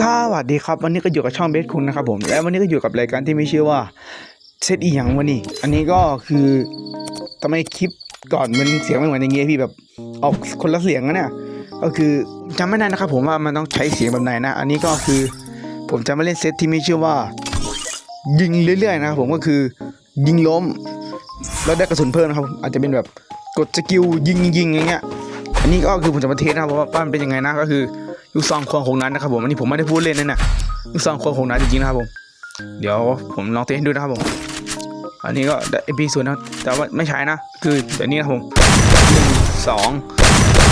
สวัสดีครับ วันนี้ก็อยู่กับช่องเบสคุณนะครับผม และวันนี้ก็อยู่กับรายการที่มีชื่อว่าเซตอีหยังวันนี้ อันนี้ก็คือทำไมคลิปก่อนมันเสียงไม่เหมือนอย่างเงี้ยพี่แบบออกคนละเสียงนะเนี่ยก็คือจำไม่ได้นะครับผมว่ามันต้องใช้เสียงแบบไหนนะ อันนี้ก็คือผมจะมาเล่นเซตที่มีชื่อว่า ยิงเรื่อยๆนะครับผมก็คือยิงล้ม แล้วได้กระสุนเพิ่มนะครับ อาจจะเป็นแบบกดสกิลยิงยิงๆอย่างเงี้ยอันนี้ก็คือผมจะมาเทสนะครับว่าว่ามันเป็นยังไงนะก็คือ ลูกซองควงของนั้นนะครับผมอันนี้ผมไม่ได้พูดเล่นนะนี่ยลูกซองควงของนั้นจริงๆนะครับผม เดี๋ยวผมลองเทสให้ดูนะครับผม อันนี้ก็เอพีส่วนนะแต่ว่าไม่ใช้นะ คือเดี๋ยวนี้นะผมหนึ่งสอง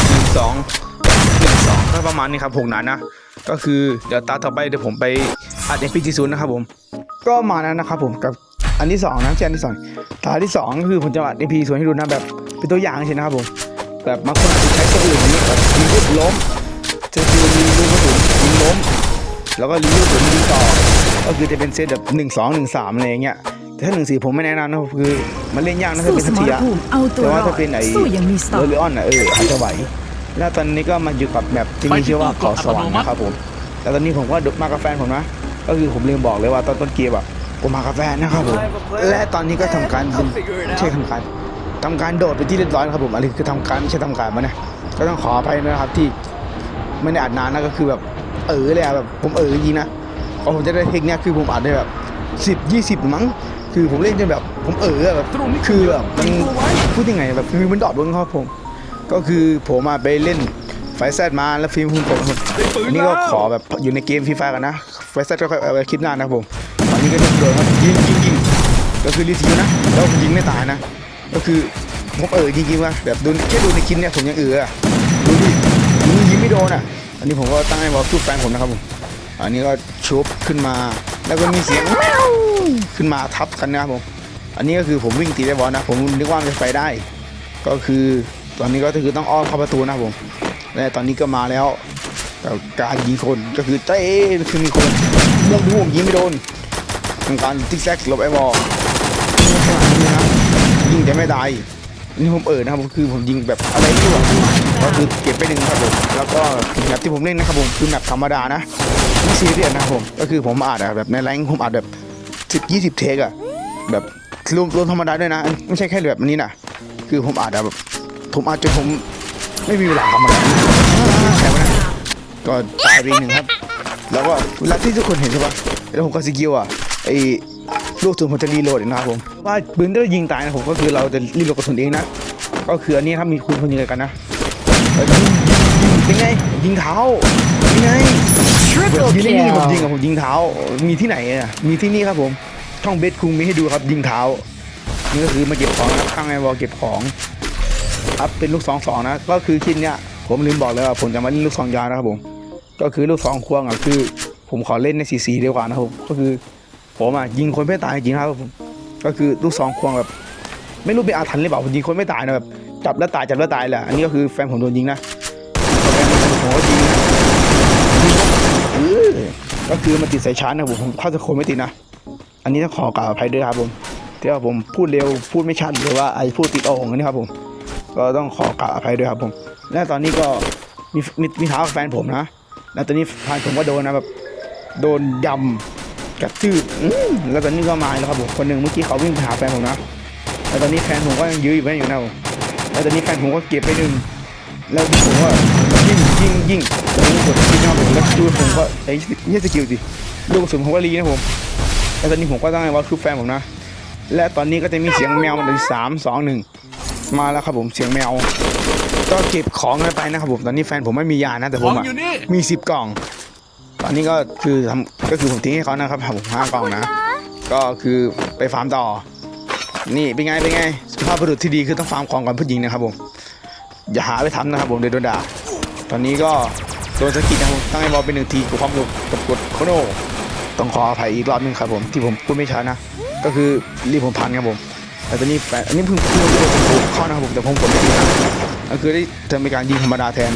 หนึ่งสองหนึ่งสองก็ประมาณนี้ครับหกนัดนะ ก็คือเดี๋ยวตาต่อไปเดี๋ยวผมไปอัดเอพีศูนย์นะครับผม ก็มาแล้วนะครับผมกับอันที่สองนะใช่อันที่สองตาที่สองก็คือผมจะอัดเอพีศูนย์ให้ดูนะแบบเป็นตัวอย่างเฉยนะครับผมแบบบางคนอาจจะใช้ตัวอื่นอย่างนี้แบบยิงลูกล้ม ยิงลูกกระสุนยิงล้ม แล้วก็ยิงลูกกระสุนยิงต่อ ก็คือจะเป็นเซตแบบหนึ่งสองหนึ่งสามอะไรอย่างเงี้ยแต่ถ้าหนึ่งสี่ผมไม่แนะนำนะคือมันเล่นยากนะถ้าสู้เป็นสสัมทีรอะภูมิเอาตัวแต่รว่าอถ้าดเป็นไอ้สู้อยังมีสไตโรล์ลิออนอะเอออาจจะไหวแล้วตอนนี้ก็มาอยู่กับแบบที่มีชื่อว่าเขาสวรรค์นะครับผมแล้วตอนนี้ผมก็มากับแฟนผมนะ ก็คือผมลืมบอกเลยว่าตอนต้นเกมอะผมมากับแฟนนะครับผมและตอนนี้ก็ทำการเป็นไม่ใช่ทำการทำการโดดไปที่เรียบร้อยแล้วครับผมอันนี้คือทำการไม่ใช่ทำการมาเนี่ยก็ต้องขออภัยนะครับที่ ไม่ได้อัดนานนะก็คือแบบเออเลยอะแบบผมเออจริงนะพอผมจะได้เทคเนี่ยคือผมอัดได้แบบสิบยี่สิบมั้งคือผมเล่นจนแบบผมเออแบบคือแบบมันพูดยังไงแบบคือมันดอดลงครับผม ก็คือผมมาไปเล่นไฟแซดมาแล้วฟิล์มคุณผมนนี้ก็ขอแบบอยู่ในเกมฟรีไฟกันนะไฟแซดก็ค่อยเอาไว้คลิปหน้านะผมตอนนี้ก็จะโดนครับยิงยิงยิงก็คือรีซิวนะแล้วผมยิงไม่ตายนะ ก็คือผมเออจริงๆว่าแบบดูแค่ดูในคลิปเนี่ยผมยังเอออะ ไม่โดนอะ อันนี้ผมก็ตั้งให้วอลทูแฟนผมนะครับผม อันนี้ก็ชุบขึ้นมา แล้วก็มีเสียงขึ้นมาทับกันนะครับผม อันนี้ก็คือผมวิ่งตีได้บอลนะ ผมนึกว่ามันจะไปได้ ก็คือตอนนี้ก็คือต้องอ้อมเข้าประตูนะครับผมและตอนนี้ก็มาแล้วกับการยิงคนก็คือเต้คือมีคนม่วงดูผมยิงไม่โดนทำการติ๊กแซกหลบไอ้บอลขนาดนี้นะยิงแต่ไม่ได้นี่ผมเออนะครับคือผมยิงแบบอะไรไม่รู้ ก็คือเก็บไปหนึ่งครับผมแล้วก็แมปที่ผมเล่นนะครับผมคือแมปธรรมดานะไม่ซีเรียสนะครับผมก็คือผมอัดอะแบบในแรงผมอัดแบบสิบยี่สิบเทคอะแบบรวมรวมธรรมดาด้วยนะ ไม่ใช่แค่แบบนี้นะคือผมอัดอะแบบผมอัดจนผมไม่มีเวลาทำอะไรใช่ไหมนะก็ตายไปอีกหนึ่งครับ แล้วก็เวลาที่ทุกคนเห็นใช่ปะแล้วผมก็สกิลอะไอ้ลูกสุนผมจะรีโหลดนะครับผมว่าปืนที่เรายิงตายนะผมก็คือเราจะรีโหลดกระสุนเองนะ ก็คืออันนี้ครับมีคุณคนยิงกันนะ ยิงยิงยิงไงยิงเท้าเป็นไง Triple ยิงนี่ผมยิงอะผมยิงเท้า มีที่ไหนอะมีที่นี่ครับผมช่องเบสคุงมีให้ดูครับยิงเท้านี่ก็คือมาเก็บของครับข้างในวอลเก็บของอัพเป็นลูกสองสองนะก็คือชิ้นเนี้ยผมลืมบอกเลยว่าผมจะมาเล่นลูกสองยาวนะครับผม ก็คือลูกสองควงอะคือ ผมขอเล่นในสีสีดีกว่านะครับผมก็คือผมอะยิงคนไม่ตายจริงครับผมก็คือลูกสองควงแบบ ไม่รู้เป็นอาถรรพ์หรือเปล่าผมยิงคนไม่ตายนะแบบ จับแล้วตายจับแล้วตายแหละอันนี้ก็คือแฟนผมโดนยิงนะแฟนผมก็ยิงนะก็คือมันติดสายชาร์จนะผมผมถ้าจะคนไม่ติดนะ อันนี้ต้องขอกราบอภัยด้วยครับผมที่ว่าผมพูดเร็วพูดไม่ชัดหรือว่าไอ้พูดติดโอ่งนนี้ครับผม ก็ต้องขอกราบอภัยด้วยครับผม และตอนนี้ก็มีมีมีท้ากับแฟนผมนะแล้วตอนนี้แฟนผมก็โดนนะแบบโดนยำกระตืบแล้วตอนนี้ก็มาแล้วครับผมคนหนึ่งเมื่อกี้เขาวิ่งไปหาแฟนผมนะแล้วตอนนี้แฟนผมก็ยังยื้ออยู่ไม่อยู่นะผม แล้วตอนนี้แฟนผมก็เก็บไปหนึ่งแล้วผมก็ยิงยิงยิงแล้วผมกดยิงนะครับผมแล้วดูผมก็ไอ้ยี่สกิลสิลูกกระสุนผมก็รีนะผมแล้วตอนนี้ผมก็ต้องให้ว่าคือแฟนผมนะ และตอนนี้ก็จะมีเสียงแมวมันถึงสามสองหนึ่งมาแล้วครับผมเสียงแมวก็เก็บของกันไปนะครับผมตอนนี้แฟนผมไม่มียานะแต่ผมอะมีสิบกล่อง ตอนนี้ก็คือทำก็คือผมทิ้งให้เขานะครับผมห้ากล่องนะ ก็คือไปฟาร์มต่อ นี่เป็นไงเป็นไงสุภาพบุรุษที่ดีคือต้องฟาร์มของก่อนผู้หญิงนะครับผมอย่าหาไปทำนะครับผมเดี๋ยวโดนด่าตอนนี้ก็โดนสะกิดนะครับตั้งให้บอลเป็นหนึ่งทีกับความสุขกับกดโคโนต้องขออภัยอีกรอบหนึงครับผมที่ผมพูดไม่ชัดนะ ก็คือรีบผมพันครับผมแต่ตอนนี้แฟนอันนี้เพิ่งพิ่งเพิ่งผมเข้านะครับผมแต่ผมกดไม่ดีนะก็คือได้ทำเป็นการยิงธรรมดาแทน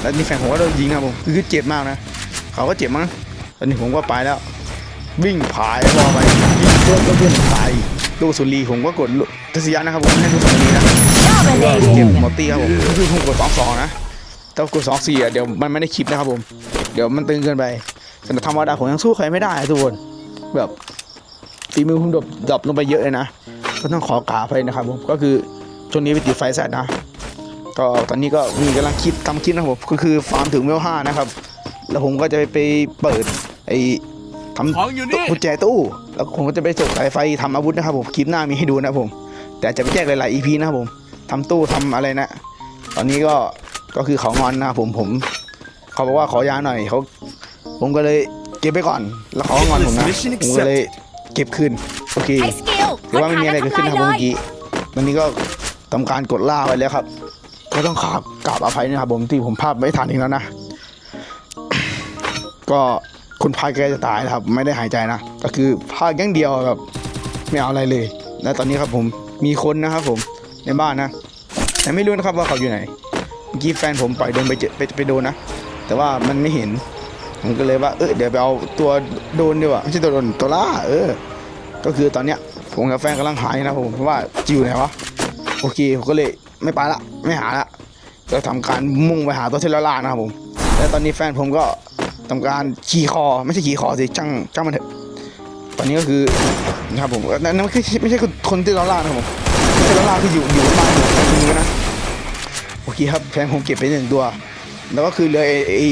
แล้วนี่แฟนผมก็โดนยิงครับผมคือเจ็บมากนะ เขาก็เจ็บมั้งตอนนี้ผมก็ไปแล้ว วิ่งผายบอลไปยิงเพื่อนก็เพื่อนตาย ลูกสุรีผมก็กดลูกทัศยานะครับผมให้ลูกสุรีนะก็เก็บ Dominating หมดตีครับผมก็คือผมกดสองสองนะถ้ากดสองสี่อะเดี๋ยวมันไม่ได้คลิปนะครับผม เดี๋ยวมันตึงเกินไปขนาดธรรมดาผมยังสู้ใครไม่ได้อะทุกคนแบบฝีมือผมดรอปดรอปลงไปเยอะเลยนะก็ต้องขอกราบไปนะครับผมก็คือช่วงนี้ไปติดไฟแซดนะก็ตอนนี้ก็มีกำลังคิดทำคลิปนะครับผมก็คือฟาร์มถึงเวลห้านะครับ แล้วผมก็จะไปไปเปิดไอ้ ทำของอยู่นี่ กุญแจตู้ แล้วผมก็จะไปจบสายไฟทำอาวุธนะครับผม คลิปหน้ามีให้ดูนะครับผม แต่จะไปแยกหลายๆ EP นะครับผมทำตู้ทำอะไรนะ ตอนนี้ก็ ก็คือเขางอนนะครับผม ผม เขาบอกว่าขอยาหน่อยเขา ผมก็เลยเก็บไปก่อน แล้วเขาก็งอนผมนะ ผมก็เลยเก็บคืน โอเคไอ้สกิลหรือว่าไม่มีอะไรเกิดขึ้นนะครับผมเมื่อกี้วันนี้ก็ทำการกดล่าไปแล้วครับ ก็ต้องขากราบอภัยนะครับผมที่ผมภาพไม่ทันอีกแล้วนะ ก็ คุณพายแกจะตายนะครับ ไม่ได้หายใจนะ ก็คือพากอย่างเดียวแบบไม่เอาอะไรเลย และตอนนี้ครับผมมีคนนะครับผมในบ้านนะ แต่ไม่รู้นะครับว่าเขาอยู่ไหนเมื่อกี้แฟนผมปล่อยโดนไปเจอไปไปโดนนะ แต่ว่ามันไม่เห็นผมก็เลยว่าเออเดี๋ยวไปเอาตัวโดนดีกว่าไม่ใช่ตัวโดนตัวล่าเออ ก็คือตอนเนี้ยผมกับแฟนกำลังหายนะผมเพราะว่าจิวไหนวะโอเคผมก็เลยไม่ไปละไม่หาละก็ทำการมุ่งไปหาตัวเทลล่านะครับผม แล้วตอนนี้แฟนผมก็ ทำการขี่คอไม่ใช่ขี่คอสิจ้างจ้างมันเถอะตอนนี้ก็คือนะครับผมนั่นไม่ใช่ไม่ใช่คนที่เราล่านะครับผมเทเลล่าคืออยู่อยู่บ้านผมตรงนี้นะโอเคครับแฟนผมเก็บไปหนึ่งตัว แล้วก็คือเหลยไอ้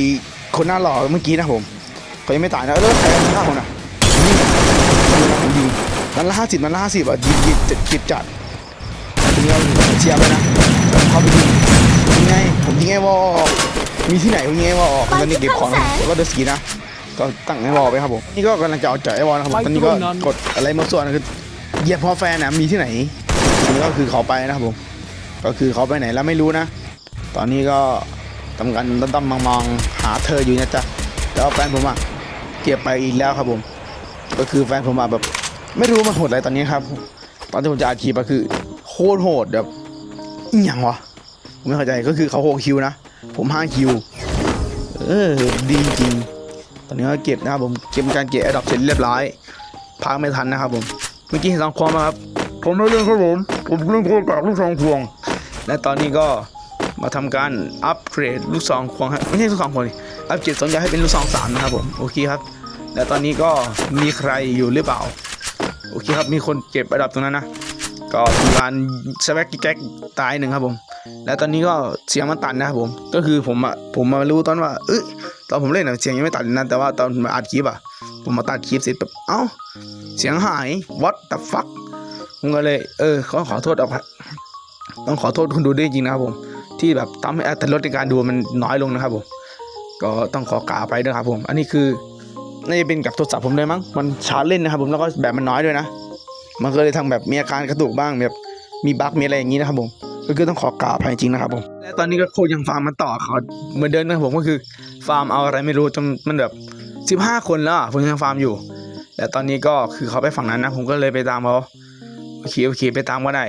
คนหน้าหล่อเมื่อกี้นะผมเขายังไม่ตายนะแล้วใครฆ่าผมนะนี่ผมยิงนัดละห้าสิบนัดละห้าสิบอะยิงยิงจิตจิตจัดถึงเราเชียร์ไปนะเข้าไปยิงยิงไงผมยิงไงวอ มีที่ไหนผมยิงไงวอลตอนนี้เก็บของแล้วก็เดสีนะก็ตั้งไอ้วอลไปครับผมนี่ก็กำลังจะเอาจ่ายไอ้วอลนะครับผมตอนนี้ก็กดอะไรมาส่วนคือเหยียบพอแฟนนะมีที่ไหนอันนี้ก็คือเขาไปนะครับผมก็คือเขาไปไหนแล้วไม่รู้นะ ตอนนี้ก็ทำกันตั้มๆมองๆหาเธออยู่นะจ๊ะแต่ว่าแฟนผมอะเก็บไปอีกแล้วครับผม ก็คือแฟนผมอะแบบ ไม่รู้มันโหดอะไรตอนนี้ครับ ตอนที่ผมจะอัดคลิปอะคือโคตรโหดแบบอหย่างวะผมไม่เข้าใจก็คือเขาโหกคิวนะ ผมห้าคิว เออ ดีจริง ตอนนี้ก็เก็บนะครับผมเก็บการเก็บแอดดอปเสร็จเรียบร้อยพักไม่ทันนะครับผม เมื่อกี้เห็นสองควงไหมครับผมไม่เล่นครับผมผมเล่นโคตรกากลูกสองควง และตอนนี้ก็มาทำการอัปเกรดลูกซองควงไม่ใช่ลูกซองควงอัปเกรดสองอยาให้เป็นลูกซองสามนะครับผมโอเคครับ และตอนนี้ก็มีใครอยู่หรือเปล่า โอเคครับมีคนเก็บระดับตรงนั้นนะก็ทำการสแวกแก๊กตายหนึ่งครับผม และตอนนี้ก็เสียงมันตัดนะครับผม ก็คือผมอะผมมารู้ตอนว่าเอ้ยตอนผมเล่นอะเสียงยังไม่ตัดนะแต่ว่าตอนมาอัดคลิปอะ ผมมาตัดคลิปเสร็จแบบเอ้าเสียงหาย what the fuck ผมก็เลย เออขอขอโทษเอาครับต้องขอโทษคุณดูด้วยจริงนะครับผม ที่แบบทำให้อัตรสในการดูมันน้อยลงนะครับผม ก็ต้องขอกราบไปด้วยครับผม อันนี้คือน่าจะเป็นกับโทรศัพท์ผมเลยมั้ง มันชาร์จเล่นนะครับผม แล้วก็แบบมันน้อยด้วยนะ มันก็เลยทำแบบมีอาการกระตุกบ้างแบบมีบั๊กมีอะไรอย่างนี้นะครับผม ก็คือต้องขอกราบไปจริงนะครับผมและตอนนี้ก็โคยังฟาร์มมันต่อเขาเหมือนเดิมนะผมก็คือฟาร์มเอาอะไรไม่รู้จนมันแบบสิบห้าคนแล้วผมยังฟาร์มอยู่และตอนนี้ก็คือเขาไปฝั่งนั้นนะผมก็เลยไปตามเขาโอเคโอเคไปตามก็ได้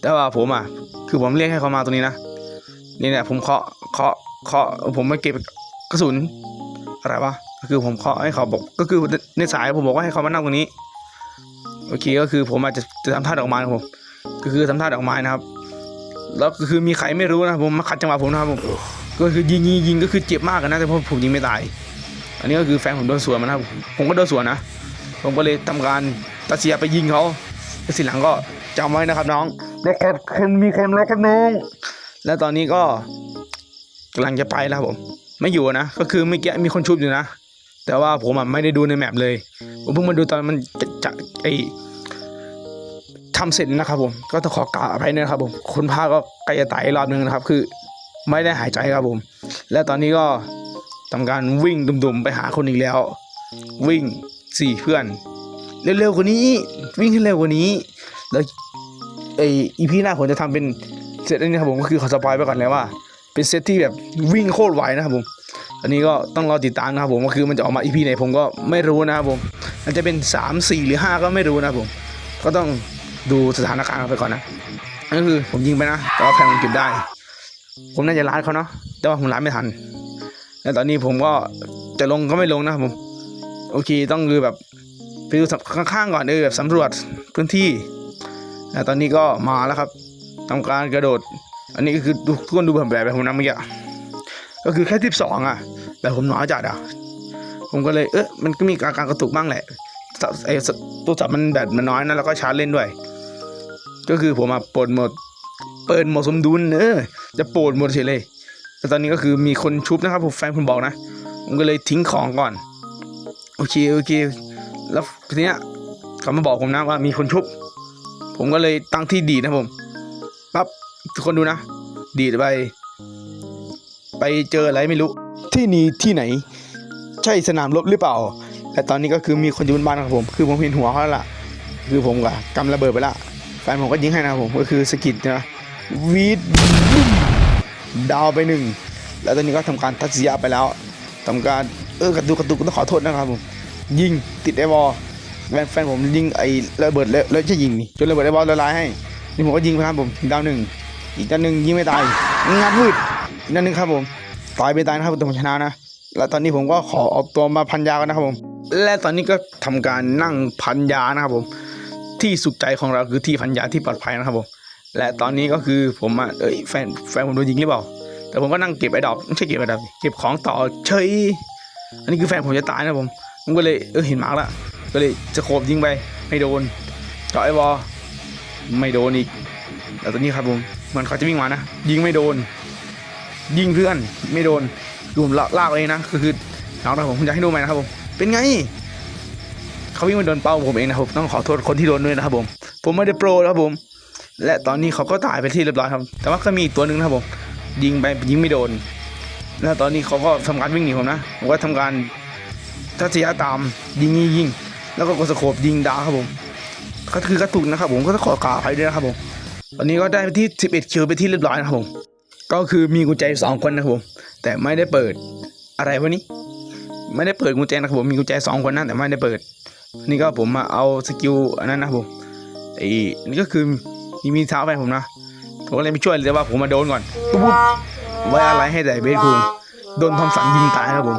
แต่ว่าผมอะคือผมเรียกให้เขามาตรงนี้นะนี่เนี่ยผมเคาะเคาะเคาะผมมาเก็บกระสุนอะไรวะก็คือผมเคาะให้เขาบอกก็คือในสายผมบอกว่าให้เขามานั่งตรงนี้โอเคก็คือผมอาจจะจะทำท่าดอกไม้ครับผมก็คือทำท่าดอกไม้นะครับ แล้วก็คือมีใครไม่รู้นะผมมาขัดจังหวะผมนะครับผมก็คือยิงยิงยิงก็คือเจ็บมากอะนะแต่ผมผมยิงไม่ตาย อันนี้ก็คือแฟนผมโดนสวนมานะครับผมก็โดนสวนนะ ผมก็เลยทำการตัดเสียไปยิงเขาแล้วสิหลังก็จำไว้นะครับน้องแล้วคนคนมีคนแล้วครับน้อง แล้วตอนนี้ก็กำลังจะไปแล้วครับผม ไม่อยู่นะ ก็คือเมื่อกี้มีคนชุบอยู่นะ แต่ว่าผมอะไม่ได้ดูในแมปเลย ผมเพิ่งมาดูตอนมันจะจะไอ ทำเสร็จนะครับผมก็ต้องขอกราบอภัยด้วยนะครับผมคุณพาก็ใกล้จะตายอีกรอบนึงนะครับ คือไม่ได้หายใจครับผม และตอนนี้ก็ทำการวิ่งดุ่มๆไปหาคนอีกแล้ว วิ่งสี่เพื่อนเร็วๆกว่านี้ วิ่งให้เร็วกว่านี้ แล้วไออีพีหน้าผมจะทำเป็นเซตอันนี้ครับผมก็คือขอสปอยไปก่อนเลยว่า เป็นเซตที่แบบวิ่งโคตรไวนะครับผมอันนี้ก็ต้องรอติดตามนะครับผมก็คือมันจะออกมาอีพีไหนผมก็ไม่รู้นะครับผมอาจจะเป็น 3 4 หรือ 5 ก็ไม่รู้นะครับผม ก็ต้อง ดูสถานการณ์ไปก่อนนะนั่นก็คือผมยิงไปนะ แต่ว่าแพงมันเก็บได้ ผมน่าจะล้านเขาเนาะ แต่ว่าผมล้านไม่ทัน แล้วตอนนี้ผมก็จะลงก็ไม่ลงนะผม โอเค ต้องคือแบบไปดูข้างๆก่อนเออแบบสำรวจพื้นที่แล้วตอนนี้ก็มาแล้วครับทำการกระโดด อันนี้ก็คือทุกคนดูแบบแบบผมนะเมื่อกี้ ก็คือแค่สิบสองอะ แต่ผมน้อยจัดอะ ผมก็เลย เออมันก็มีอาการกระตุกบ้างแหละไอ้ตัวจับมันแบตมันน้อยนะแล้วก็ชาร์จเล่นด้วย ก็คือผมมาปลดหมด เปิดหมดสมดุลเออจะปรดหมดเฉยเลย แต่ตอนนี้ก็คือมีคนชุบนะครับผมแฟนคุณบอกนะผมก็เลยทิ้งของก่อน โอเคโอเค แล้วทีเนี้ยเขามาบอกผมนะว่ามีคนชุบ ผมก็เลยตั้งที่ดีนะผมปั๊บทุกคนดูนะ ดีดไป ไปเจออะไรไม่รู้ ที่นี่ที่ไหน ใช่สนามรบหรือเปล่า แต่ตอนนี้ก็คือมีคนอยู่บนบ้านนะครับผม คือผมเห็นหัวเขาละคือผมก็กำระเบิดไปละ แฟนผมก็ยิงให้นะครับผมก็คือสะกิดนะวีดดาวไปหนึ่งแล้วตอนนี้ก็ทำการทัศยะไปแล้วทำการเออกระตุกกระตุกต้องขอโทษนะครับผมยิงติดไอ้บอแฟนแฟนผมยิงไอ้ระเบิดแล้วแล้วจะยิงนี่จนระเบิดไอ้บอลละลายให้นี่ผมก็ยิงไปครับผมดาวหนึ่งอีกดาวหนึ่งยิงไม่ตายงัดวืดอีกดาวหนึ่งครับผมตายไปตายนะครับแต่ผมชนะนะแล้วตอนนี้ผมก็ขอเอาตัวมาพันยากันนะครับผม และตอนนี้ก็ทำการนั่งพันยานะครับผม ที่สุขใจของเราคือที่พันยาที่ปลอดภัยนะครับผมและตอนนี้ก็คือผมอะเอ้ยแฟนแฟนผมโดนยิงหรือเปล่าแต่ผมก็นั่งเก็บไอ้ดอกไม่ใช่เก็บไอ้ดอกเก็บของต่อเฉยอันนี้คือแฟนผมจะตายนะผมผมก็เลยเออเห็นหมาละก็เลยจะโคบยิงไปไม่โดนเจาะไอ้วอไม่โดนอีกแล้วตอนนี้ครับผมเหมันเขาจะวิ่งมานะยิงไม่โดน ยิงเพื่อนไม่โดนรวมลากเองนะคือคือน้องนะผมผมอยากให้ดูใหม่นะครับผมเป็นไง เขาวิ่งมาโดนเป้าผมเองนะครับต้องขอโทษคนที่โดนด้วยนะครับผม ผมไม่ได้โปรนะครับผม และตอนนี้เขาก็ตายไปที่เรียบร้อยครับ แต่ว่าก็มีอีกตัวหนึ่งนะครับผม ยิงไปยิงไม่โดน แล้วตอนนี้เขาก็ทำการวิ่งหนีผมนะผมก็ทำการทัศยะตามยิงยิงยิง แล้วก็กดสโคบยิงดาวครับผม ก็คือกระตุกนะครับ ผมก็ต้องขอกราบไปด้วยนะครับผม ตอนนี้ก็ได้ไปที่ 11 คิวไปที่เรียบร้อยนะครับผม ก็คือมีกุญแจสองคนนะครับผม แต่ไม่ได้เปิดอะไรวะนี้ไม่ได้เปิดกุญแจนะครับผมมีกุญแจสองคนนะแต่ไม่ได้เปิด นี่ก็ผมมาเอาสกิลอันนั้นนะผมไอ้นี่ก็คือมีมีเท้าไปผมนะผมก็เลยไม่ช่วยเลยแต่ว่าผมมาโดนก่อนปุ๊บไว้อะไรให้แต่เบสคุงโดนทอมสันยิงตายครับผม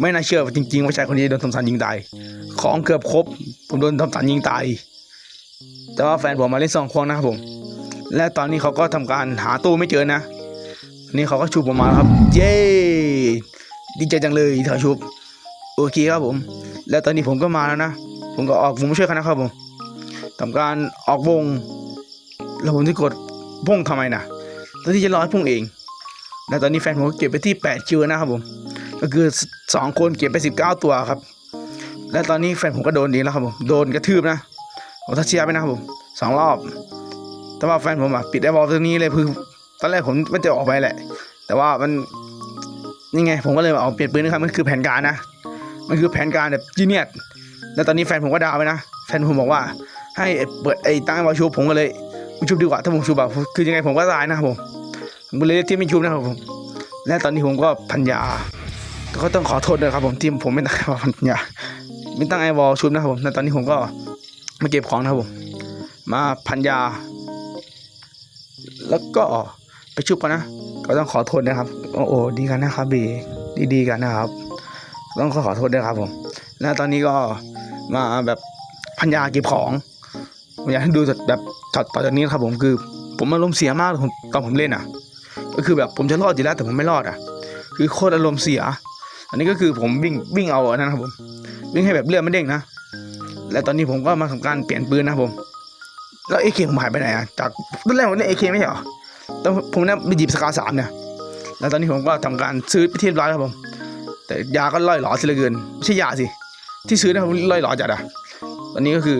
ไม่น่าเชื่อว่าจริงๆว่าชายคนนี้โดนทอมสันยิงตาย ของเกือบครบ ผมโดนทอมสันยิงตาย แต่ว่าแฟนผมมาเล่นซองควงนะครับผม และตอนนี้เขาก็ทำการหาตู้ไม่เจอนะ นี่เขาก็ชูผมมาครับ เย้ดีใจจังเลยที่เขาชุบ โอเคครับผม แล้วตอนนี้ผมก็มาแล้วนะ ผมก็ออกวงมช่วยกันนะครับผมทำการออกวง แล้วผมจะกดพุ่งทำไมนะแล้วที่จะรอให้พุ่งเอง แล้วตอนนี้แฟนผมก็เก็บไปที่8คิวนะครับผม ก็คือ 2 คนเก็บไป 19 ตัวครับ และตอนนี้แฟนผมก็โดนดีแล้วครับผม โดนกระทืบนะผมทัชเชียร์ไปนะครับผมสองรอบ แต่ว่าแฟนผมอะปิดไอ้บอลตัวนี้เลยคือตอนแรกผมมันจะออกไปแหละ แต่ว่ามันนี่ไงผมก็เลยเอาเปลี่ยนปืนนะครับมันคือแผนการนะ มันคือแผนการแบบจีเนียสแล้วตอนนี้แฟนผมก็ดาวไปนะ แฟนผมบอกว่า ให้เปิดไอ้ตั้งไอ้บอลชูผมก็เลยไม่ชูดีกว่าถ้าผมชูแบบคือยังไงผมก็ตายนะครับผมผมก็เลยที่ไม่ชูนะครับผม และตอนนี้ผมก็พันยาก็ต้องขอโทษด้วยครับผมที่ผมไม่ตั้งไอ้บอลพันยาไม่ตั้งไอ้บอลชูนะครับผมและตอนนี้ผมก็มาเก็บของนะครับผม มาพันยา แล้วก็ไปชุบกันนะ ก็ต้องขอโทษนะครับ โอ้โหดีกันนะครับบีดีดีๆกันนะครับ ต้องขอโทษด้วยครับผมแล้วตอนนี้ก็มาแบบพันยาเก็บของผมอยากให้ดูแบบต่อต่อจากนี้นะครับผมคือ ผมอารมณ์เสียมากผมตอนผมเล่นอะ ก็คือแบบผมจะรอดอยู่แล้วแต่ผมไม่รอดอะ คือโคตรอารมณ์เสีย อันนี้ก็คือผมวิ่งวิ่งเอาอันนั้นนะครับผม วิ่งให้แบบเลือดไม่เด้งนะ และตอนนี้ผมก็มาทำการเปลี่ยนปืนนะครับผม แล้วเอเคผมหายไปไหนอะ จากตอนแรกผมเล่นเอเคไม่ใช่เหรอแต่ผมเนี่ยไปหยิบสกาสามเนี่ย แล้วตอนนี้ผมก็ทำการซื้อไปที่เรียบร้อยครับผม แต่ยาก็ล่อยหลอสิเหลือเกินไม่ใช่ยาสิ ที่ซื้อเนี่ยผมล่อยหลอจัดอะตอนนี้ก็คือ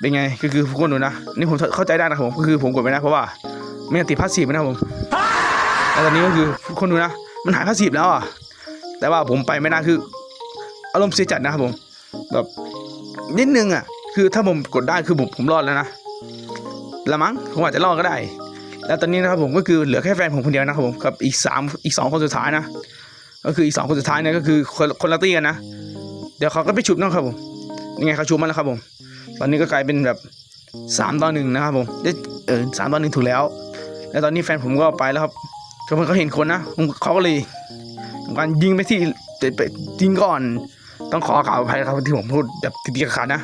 เป็นไงก็คือทุกคนดูนะนี่ผมเข้าใจได้นะครับผมก็คือผมกดไปนะเพราะว่าไม่ยากติดพาสซีฟนะครับผมแล้วตอนนี้ก็คือทุกคนดูนะ มันหายพาสซีฟแล้วอะแต่ว่าผมไปไม่ได้คืออารมณ์เสียจัดนะครับผมแบบนิดนึงอะคือถ้าผมกดได้คือผมผมรอดแล้วนะละมั้งผมอาจจะรอดก็ได้ แล้วตอนนี้นะครับผมก็คือเหลือแค่แฟนผมคนเดียวนะครับผมกับอีกสามอีกสองคนสุดท้ายนะ ก็คืออีกสองคนสุดท้ายเนี่ยก็คือคนคนละตี้กันนะ เดี๋ยวเขาก็ไปชุบนะครับผมยังไงเขาชุบมาแล้วครับผม ตอนนี้ก็กลายเป็นแบบสามต่อหนึ่งนะครับผมได้เออสามต่อหนึ่งถูกแล้ว แล้วตอนนี้แฟนผมก็ไปแล้วครับก็เพิ่งเขาเห็นคนนะผมเขาก็เลยทำการยิงไปที่ไปยิงก่อนต้องขอกล่าวอภัยครับที่ผมพูดแบบติดๆขัดนะ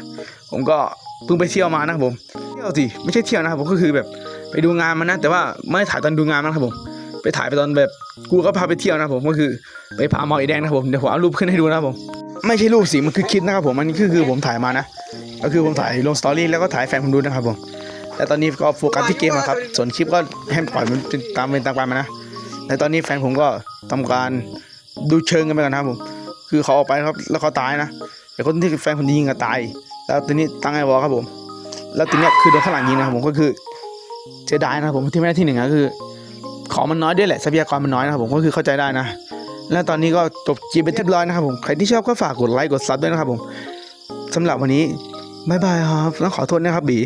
ผมก็เพิ่งไปเที่ยวมานะครับผมเที่ยวสิไม่ใช่เที่ยวนะครับผมก็คือแบบไปดูงานมานะ แต่ว่าไม่ถ่ายตอนดูงานนะครับผม ไปถ่ายไปตอนแบบกูก็พาไปเที่ยวนะผมก็คือไปพาหมอไอแดงนะผมเดี๋ยวผมเอารูปขึ้นให้ดูนะผมไม่ใช่รูปสิมันคือคลิปนะครับผมอันนี้คือคือผมถ่ายมานะก็คือผมถ่ายลงสตอรี่แล้วก็ถ่ายแฟนผมดูนะครับผมแต่ตอนนี้ก็โฟกัสที่เกมนะครับส่วนคลิปก็ให้ปล่อยมันตามเป็นตามไปมานะแต่ตอนนี้แฟนผมก็ทำการดูเชิงกันไปก่อนนะครับผม คือเขาออกไปครับแล้วเขาตายนะแต่คนที่แฟนผมยิงก็ตาย แล้วทีนี้ตั้งไอ้วอลครับผม แล้วทีเนี้คือโดนข้างหลังยิงนะครับผมก็คือเสียดายนะครับผมที่ไม่ได้ที่หนึ่งนะคือ ของมันน้อยด้วยแหละทรัพยากรมันน้อยนะครับผมก็คือเข้าใจได้นะ และตอนนี้ก็จบจีบไปเรียบร้อยนะครับผมใครที่ชอบก็ฝากกดไลค์กดซับด้วยนะครับผมสำหรับวันนี้บายบายครับแล้วขอโทษนะครับบี